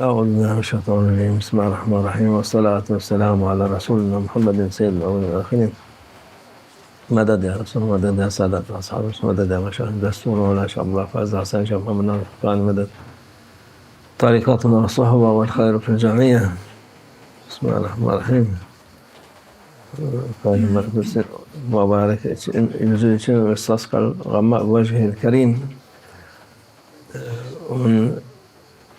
أعوذ بالله من الشيطان الرجيم. بسم الله الرحمن الرحيم. والصلاة والسلام على رسولنا محمد سيد الأولين والآخرين. مدد يا رسول مدد يا سادة أصحاب الرسول مدد يا مشاهد دستور ولا شاء الله فاز حسن شاء محمد نار مدد. طريقتنا الصحبة والخير في الجميع. بسم الله الرحمن الرحيم. Kâhîmler Kudüs'ün mübarek için, yüzü için ve saskal gamma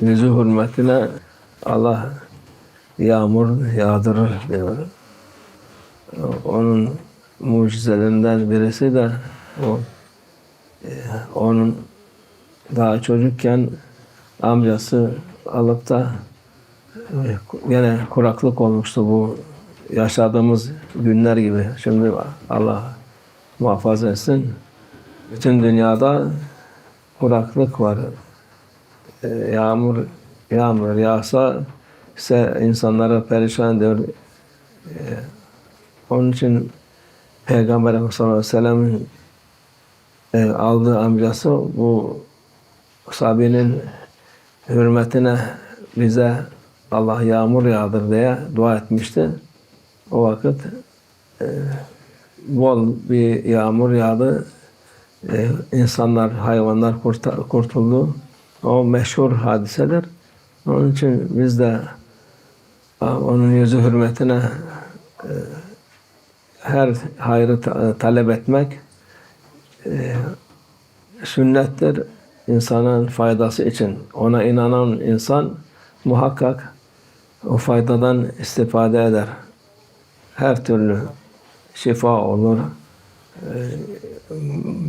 yüzü hürmetine Allah yağmur yağdırır diyor. Onun mucizelerinden birisi de o e, onun daha çocukken amcası alıp da e, yine kuraklık olmuştu bu yaşadığımız günler gibi. Şimdi Allah muhafaza etsin. Bütün dünyada kuraklık var. Ee, Yağmur yağmur yağsa ise insanlara perişan ediyor. Ee, Onun için Peygamber Efendimiz sallallahu aleyhi ve sellem'in e, aldığı amcası bu Sabi'nin hürmetine bize Allah yağmur yağdır diye dua etmişti. O vakit e, bol bir yağmur yağdı. E, insanlar, hayvanlar kurtuldu. O meşhur hadiseler. Onun için biz de a, onun yüzü hürmetine e, her hayrı ta- talep etmek e, sünnettir. insanın faydası için. Ona inanan insan muhakkak o faydadan istifade eder. Her türlü şifa olur, e,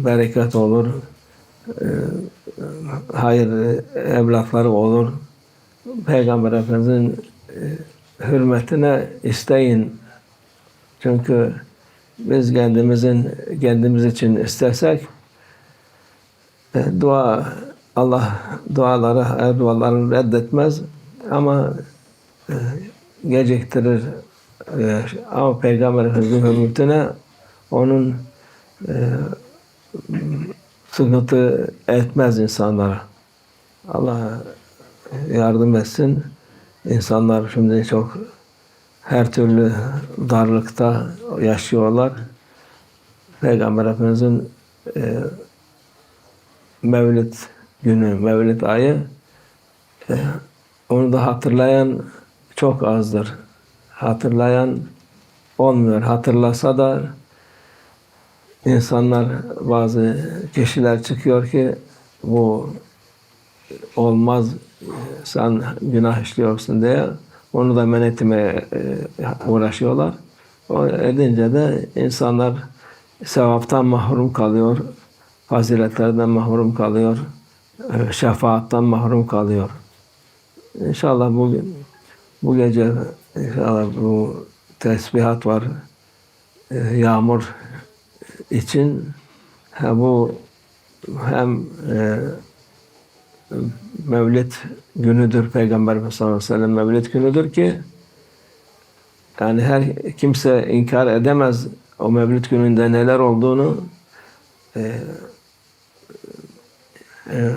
bereket olur, e, hayır evlatları olur. Peygamber Efendimiz'in e, hürmetine isteyin. Çünkü biz kendimizin kendimiz için istersek e, dua Allah duaları duaları reddetmez ama e, geciktirir. E, ama Peygamber Efendimiz'in hürmetine onun e, sıkıntı etmez insanlara. Allah yardım etsin. İnsanlar şimdi çok her türlü darlıkta yaşıyorlar. Peygamber Efendimiz'in e, Mevlid günü, Mevlid ayı e, onu da hatırlayan çok azdır. Hatırlayan olmuyor. Hatırlasa da insanlar bazı kişiler çıkıyor ki bu olmaz sen günah işliyorsun diye onu da men etmeye e, uğraşıyorlar. O edince de insanlar sevaptan mahrum kalıyor, faziletlerden mahrum kalıyor, e, şefaattan mahrum kalıyor. İnşallah bugün bu gece inşallah bu tesbihat var. e, Yağmur için ha bu hem e, Mevlid günüdür Peygamber sallallahu aleyhi ve sellem Mevlid günüdür ki yani her kimse inkar edemez o Mevlid gününde neler olduğunu e, e,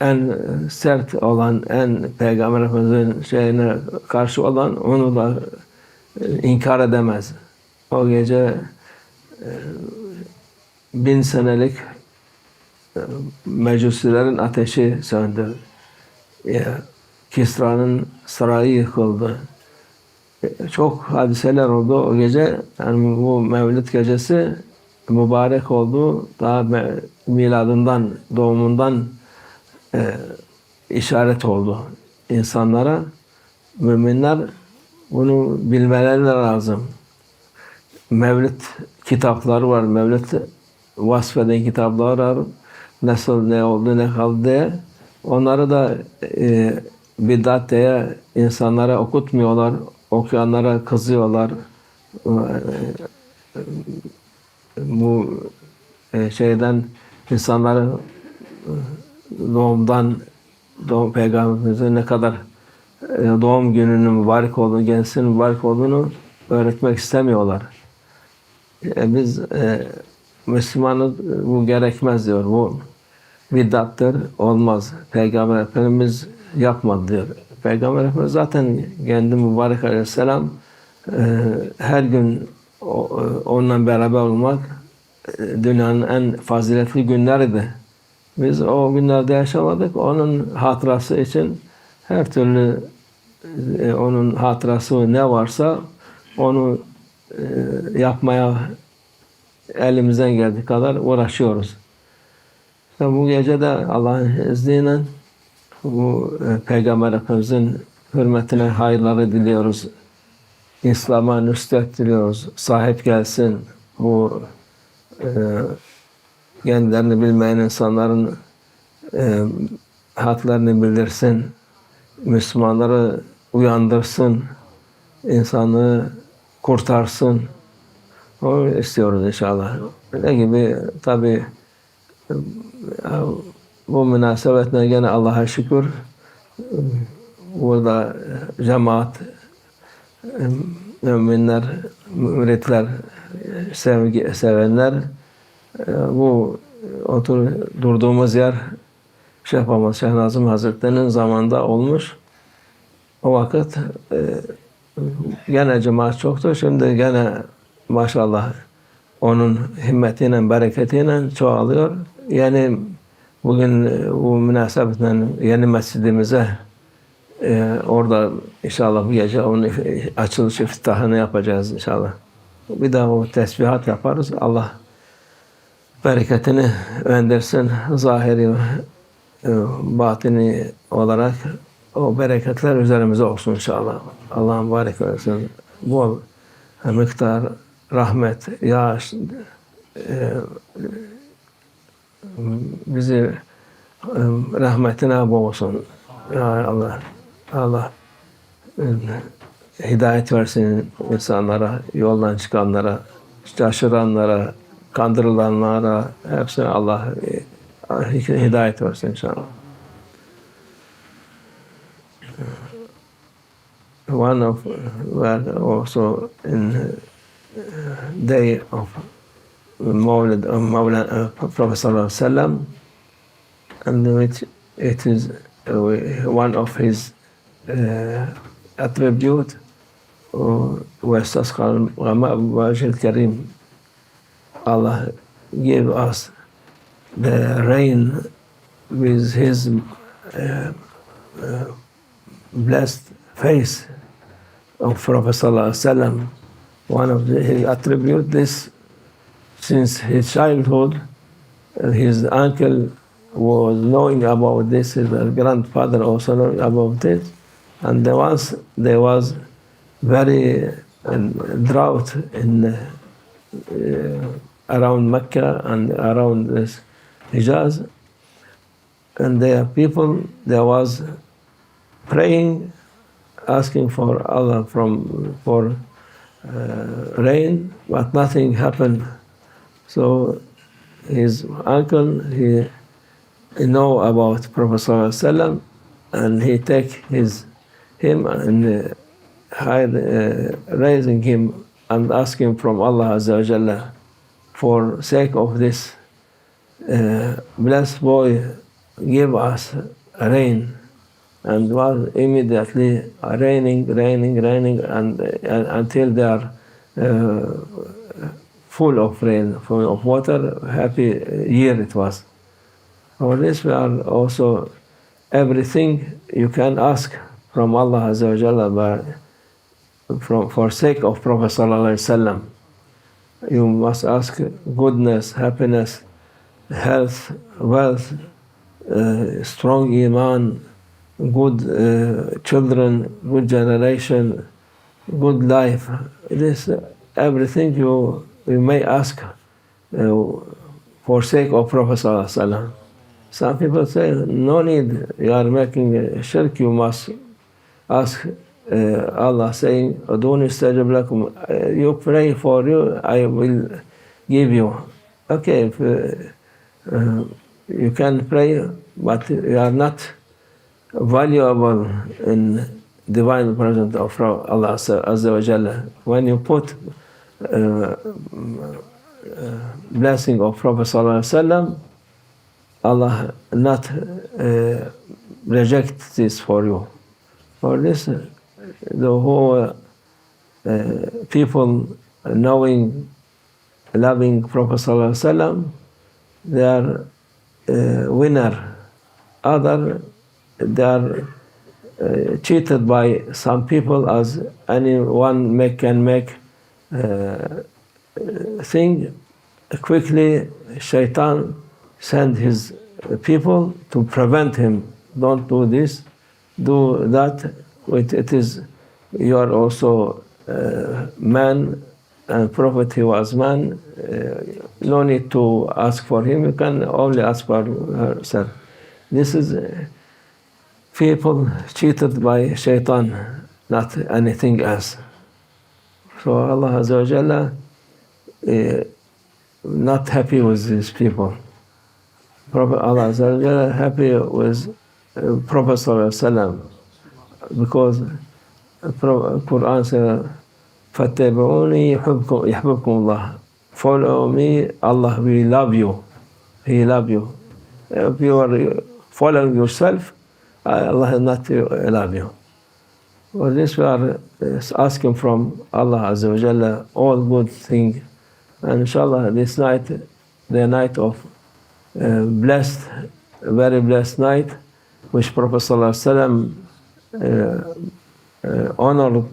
en sert olan, en Peygamber Efendimiz'in şeyine karşı olan onu da inkar edemez. O gece bin senelik e, mecusilerin ateşi söndü. Ya, Kisra'nın sarayı yıkıldı. E, Çok hadiseler oldu o gece. Yani bu Mevlid gecesi mübarek oldu. Daha miladından, doğumundan e, işaret oldu insanlara. Müminler bunu bilmeleri lazım. Mevlid kitapları var. Mevlid vasfeden kitaplar var. Nasıl ne oldu ne kaldı diye. Onları da e, bidat diye insanlara okutmuyorlar. Okuyanlara kızıyorlar. E, bu e, şeyden insanları e, doğumdan doğum peygamberimizin ne kadar e, doğum gününün mübarek olduğunu, kendisinin mübarek olduğunu öğretmek istemiyorlar. E, biz e, Müslümanız bu gerekmez diyor. Bu bid'attır, olmaz. Peygamber Efendimiz yapmadı diyor. Peygamber Efendimiz zaten kendi mübarek aleyhisselam e, her gün o, e, onunla beraber olmak e, dünyanın en faziletli günleriydi. Biz o günlerde yaşamadık. Onun hatırası için her türlü e, onun hatırası ne varsa onu e, yapmaya elimizden geldiği kadar uğraşıyoruz. İşte bu gece de Allah'ın izniyle bu e, Peygamber Efendimizin hürmetine hayırları diliyoruz. İslam'a nüsret diliyoruz. Sahip gelsin bu e, kendilerini bilmeyen insanların e, haklarını bildirsin. Müslümanları uyandırsın. insanlığı kurtarsın. O istiyoruz inşallah. Ne gibi tabi bu münasebetle gene Allah'a şükür burada cemaat müminler, müritler, sevgi, sevenler bu otur durduğumuz yer Şeyh Muhammed Şeyh Nazım Hazretleri'nin zamanında olmuş. O vakit e, gene cemaat çoktu. Şimdi gene maşallah onun himmetiyle, bereketiyle çoğalıyor. Yani bugün e, bu münasebetle yeni mescidimize e, orada inşallah bu gece onun açılış iftihını yapacağız inşallah. Bir daha o tesbihat yaparız. Allah bereketini öndersin. Zahiri e, batini olarak o bereketler üzerimize olsun inşallah. Allah'ın mübarek olsun. Bol miktar rahmet, yağış e, bizi e, rahmetine boğsun. Ya Allah, Allah e, hidayet versin insanlara, yoldan çıkanlara, şaşıranlara, kandırılanlara hepsine Allah e, hidayet versin inşallah. One of well, also in uh, day of Mawlid of Mawla, uh, Prophet Sallallahu Alaihi Wasallam, and which it is uh, one of his uh, attribute ويستسقى الغماء بوجه الكريم Allah give us the rain with his uh, uh, blessed face of Prophet Sallallahu One of the, his attribute this since his childhood. uh, His uncle was knowing about this. His grandfather also knowing about it. And there was there was very uh, drought in uh, uh, around Mecca and around this Hijaz. And there people there was praying, asking for Allah from for uh, rain, but nothing happened. So his uncle he, he know about Prophet and he take his him and uh, hide, uh, raising him and asking from Allah Azza for sake of this uh, blessed boy give us rain and was immediately raining, raining, raining, and, and until they are uh, full of rain, full of water. Happy year it was. For this, we are also everything you can ask from Allah Azza wa Jalla by, from, for sake of Prophet Sallallahu Alaihi Wasallam. You must ask goodness, happiness, health, wealth, uh, strong iman, good uh, children, good generation, good life. This everything you you may ask uh, for sake of Prophet Sallallahu. Some people say no need. You are making shirk. You must ask uh, Allah, saying, "Aduni istajib lakum." Uh, You pray for you, I will give you. Okay, if, uh, uh, you can pray, but you are not valuable in divine presence of Allah Azza wa Jalla. When you put uh, uh, blessing of Prophet Sallallahu Allah not uh, reject this for you. For this, uh, the whole uh, people knowing, loving Prophet Sallallahu they are uh, winner. Other, they are uh, cheated by some people as anyone make, can make uh, thing. Quickly, shaitan send his people to prevent him. Don't do this, do that. It, it is, you are also uh, man and prophet he was man. Uh, no need to ask for him. You can only ask for herself. This is uh, people cheated by shaitan, not anything else. So Allah Azza wa Jalla uh, not happy with these people. Prophet Allah Azza wa Jalla happy with uh, Prophet Sallallahu because Quran says فاتبعوني يحبكم يحببكم الله follow me Allah will love you he love you if you are following yourself Allah will not love you for this we are asking from Allah Azza wa Jalla all good things and inshallah this night the night of uh, blessed very blessed night which Prophet Sallallahu Alaihi Wasallam uh, uh, honored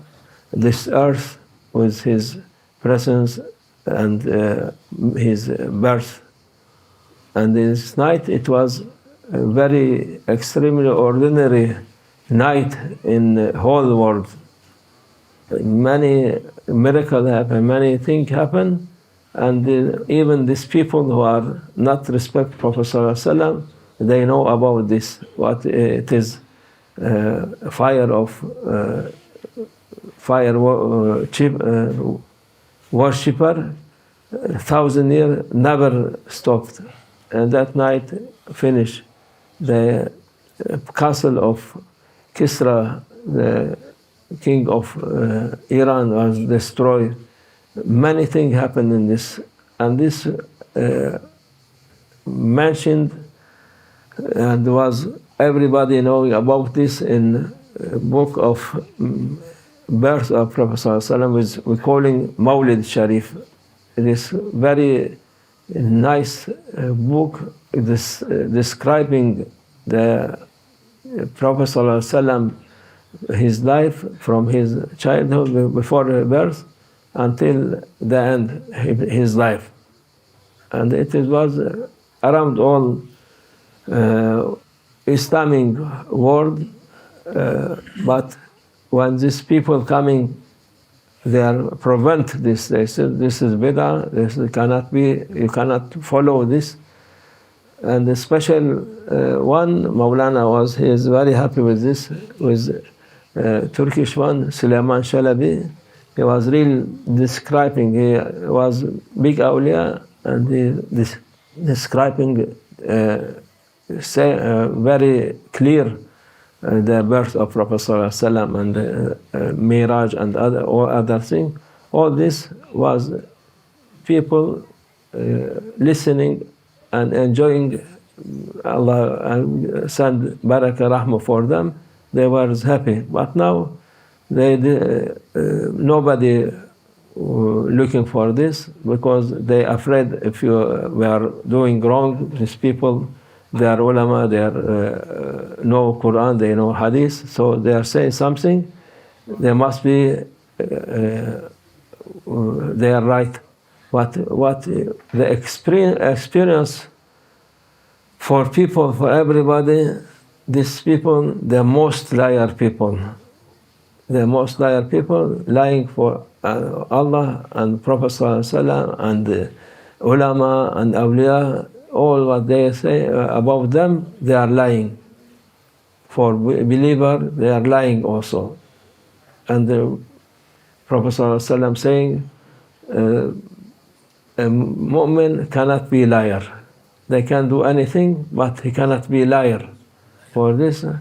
this earth with his presence and uh, his birth. And this night it was very extremely ordinary night in the whole world. Many miracles happen, many things happen, and uh, even these people who are not respect Prophet Sallallahu they know about this, what it is, uh, fire of uh, fire uh, chip, uh, worshipper, thousand years never stopped. And that night finished. The uh, castle of Kisra, the king of uh, Iran, was destroyed. Many things happened in this, and this uh, mentioned and was everybody knowing about this in uh, book of mm, birth of Prophet which we calling Mawlid Sharif. It is very nice uh, book this, uh, describing the Prophet Sallallahu his life from his childhood before birth until the end his life. And it was around all uh, Islamic world, uh, but when these people coming, they are prevent this. They said this is bid'ah. This cannot be. You cannot follow this. And the special uh, one, Maulana was. He is very happy with this. With uh, Turkish one, Suleiman Shalabi. He was real describing. He was big awliya, and he this, describing. Uh, say uh, very clear the birth of Prophet ﷺ and uh, uh, Miraj and other all other things. All this was people uh, listening and enjoying. Allah uh, send barakah rahmah for them. They were happy, but now they uh, uh, nobody uh, looking for this because they afraid if you were doing wrong, these people they are ulama, they are uh, know Quran, they know Hadith, so they are saying something, they must be, uh, they are right. What what the experience for people, for everybody, these people, the most liar people, the most liar people, lying for uh, Allah and Prophet and uh, ulama and awliya all what they say uh, about them, they are lying. For believer, they are lying also. And the Prophet saying, uh, a mu'min cannot be a liar. They can do anything, but he cannot be a liar. For this, uh,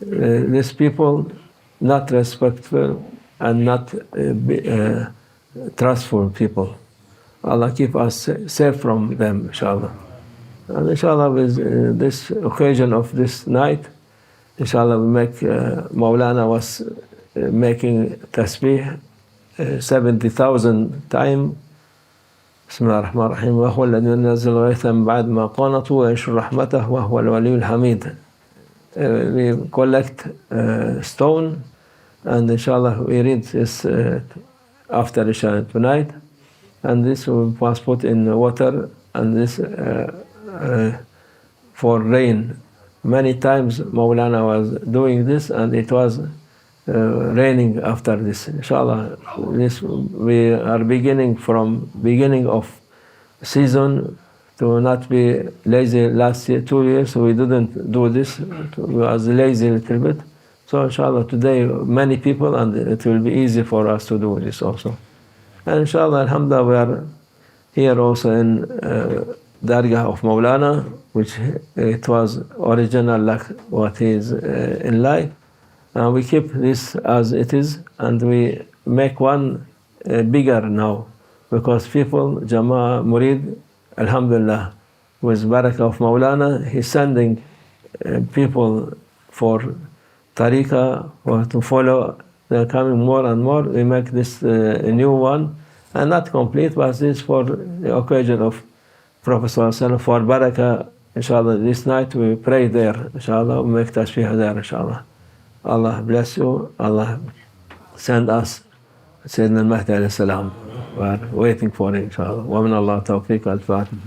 these people not respectful and not uh, be, uh, trustful people. Allah keep us safe from them, inshallah. And inshallah, with uh, this occasion of this night, Inshallah, we make, uh, Maulana was uh, making tasbih uh, 70,000 times. بسم الله الرحمن الرحيم وهو الذي ينزل غيثا من بعد ما قانطوا وينشر رحمته وهو الولي الحميد Uh, we collect uh, stone and inshallah we read this uh, after Isha tonight and this was put in water and this uh, uh, for rain. Many times Maulana was doing this and it was uh, raining after this. Inshallah this we are beginning from beginning of season to not be lazy. Last year two years we didn't do this. We was lazy a little bit. So inshallah today many people and it will be easy for us to do this also. And inshallah alhamdulillah we are here also in uh, Dargah of Maulana which it was original like what is uh, in life and we keep this as it is and we make one uh, bigger now because people, Jama, Murid, Alhamdulillah, with barakah of Maulana, he's sending uh, people for tariqah or to follow. They're coming more and more. We make this uh, a new one, and not complete, but this for the occasion of Prophet Sallallahu for barakah. Inshallah, this night we pray there. Inshallah, we make tashbih there. Inshallah. Allah bless you. Allah send us سيدنا المهدي عليه السلام. We are waiting for it, inshallah. ومن الله توفيق الفاتحة.